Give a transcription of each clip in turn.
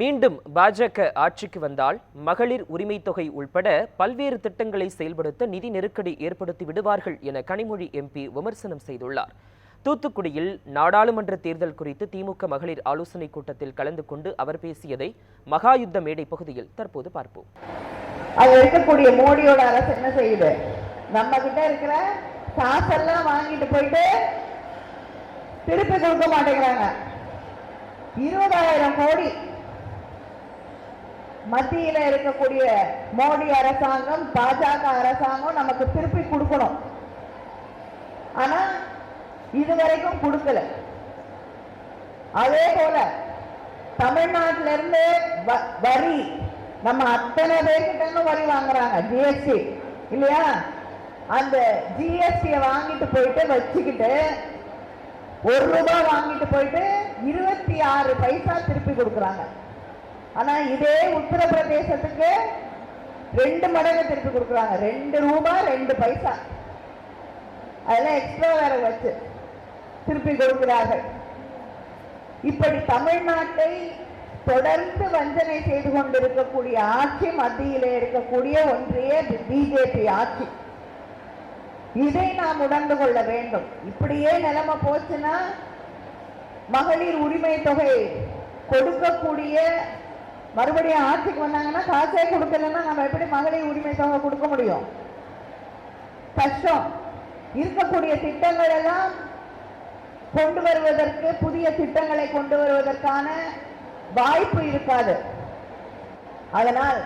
மீண்டும் பாஜக ஆட்சிக்கு வந்தால் மகளிர் உரிமை தொகை உள்பட பல்வேறு திட்டங்களை செயல்படுத்த நிதி நெருக்கடி ஏற்படுத்தி விடுவார்கள் என கனிமொழி எம்பி விமர்சனம் செய்துள்ளார். தூத்துக்குடியில் நாடாளுமன்ற தேர்தல் குறித்து திமுக மகளிர் ஆலோசனைக் கூட்டத்தில் கலந்து கொண்டு அவர் பேசியதை மகாயுத்த மேடை பகுதியில் தற்போது பார்ப்போம். அது இருக்கக்கூடிய மோடியோட அரசு என்ன செய்யுது? நம்ம கிட்ட இருக்கிற காசெல்லாம் வாங்கிட்டு போயிட்டு திருப்பி கொடுக்க மாட்டேங்கிறாங்க. இருபதாயிரம் கோடி மத்தியில இருக்கக்கூடிய மோடி அரசாங்கம் பாஜக அரசாங்கம் நமக்கு திருப்பி கொடுக்கணும். ஆனா இதுவரைக்கும் கொடுக்கல. அதே போல தமிழ்நாட்டில இருந்து வ- வரி நம்ம அத்தனை பேர்கிட்ட வரி வாங்குறாங்க ஜிஎஸ்டி இல்லையா? அந்த ஜிஎஸ்டியை வாங்கிட்டு போயிட்டு வச்சுக்கிட்டு ஒரு ரூபாய் வாங்கிட்டு போயிட்டு இருபத்தி ஆறு பைசா திருப்பி கொடுக்குறாங்க. ஆனா இதே உத்தரப்பிரதேசத்துக்கு ரெண்டு மடங்கு திருப்பி கொடுக்குறாங்க. ரெண்டு ரூபாய் ரெண்டு பைசா. அதெல்லாம் எக்ஸ்ட்ரா வேற வச்சு திருப்பி கொடுக்கிறார்கள். இப்படி தமிழ்நாட்டை தொடர்ந்து வஞ்சனை செய்து கொண்டிருக்கக்கூடிய ஆட்சி மத்தியிலே இருக்கக்கூடிய ஒன்றிய பிஜேபி ஆட்சி. இதை நாம் உணர்ந்து கொள்ள வேண்டும். இப்படியே நிலைமை போச்சுன்னா மகளிர் உரிமை தொகை கொடுக்கக்கூடிய மறுபடியும் ஆட்சிக்கு வந்தாங்கன்னா காசே கொடுக்கலன்னா நம்ம எப்படி மகளிர் உரிமை தொகை கொடுக்க முடியும்? கஷ்டம். இருக்கக்கூடிய திட்டங்கள் எல்லாம் கொண்டு வருவதற்கு புதிய திட்டங்களை கொண்டு வருவதற்கான வாய்ப்பு இருக்காது. அதனால்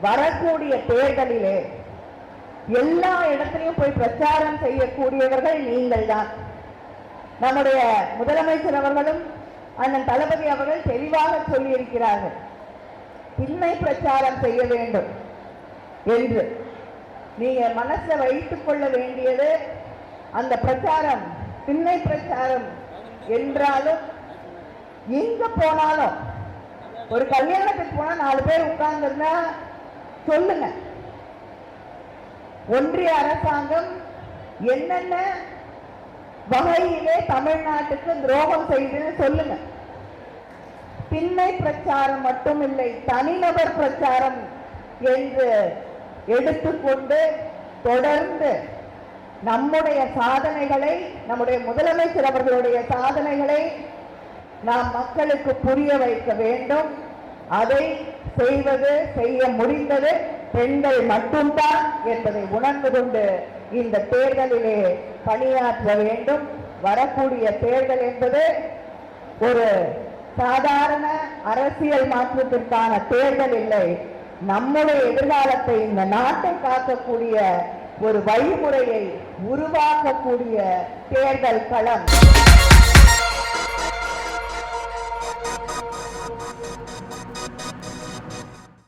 வரக்கூடிய தேர்தலிலே எல்லா இடத்திலையும் போய் பிரச்சாரம் செய்யக்கூடியவர்கள் நீங்கள் தான். நம்முடைய முதலமைச்சர் அவர்களும் அண்ணன் தளபதி அவர்கள் தெளிவாக சொல்லியிருக்கிறார்கள். திண்மை பிரச்சாரம் செய்ய வேண்டும் என்று. நீங்க மனசுல வைத்துக் கொள்ள வேண்டியது அந்த பிரச்சாரம் திண்ணை பிரச்சாரம் என்றாலும் எங்க போனாலும் ஒரு கல்யாணத்துக்கு போனா நாலு பேர் உட்கார்ந்துருந்தா சொல்லுங்க. ஒன்றிய அரசாங்கம் என்னென்ன வகையிலே தமிழ்நாட்டுக்கு துரோகம் செய்துன்னு சொல்லுங்க. திண்ணை பிரச்சாரம் மட்டும் இல்லை தனிநபர் பிரச்சாரம் என்று எடுத்துக்கொண்டு தொடர்ந்து நம்முடைய சாதனைகளை நம்முடைய முதலமைச்சர் அவர்களுடைய சாதனைகளை நாம் மக்களுக்கு புரிய வைக்க வேண்டும். அதை செய்வது செய்ய முடிந்தது பெண்கள் மட்டும்தான் என்பதை உணர்ந்து கொண்டு இந்த தேர்தலிலே பணியாற்ற வேண்டும். வரக்கூடிய தேர்தல் என்பது ஒரு சாதாரண அரசியல் மாற்றத்திற்கான தேர்தல் இல்லை. நம்முடைய எதிர்காலத்தை இந்த நாட்டை காக்கக்கூடிய ஒரு வழிமுறையை உருவாக்கக்கூடிய தேர்தல் களம்.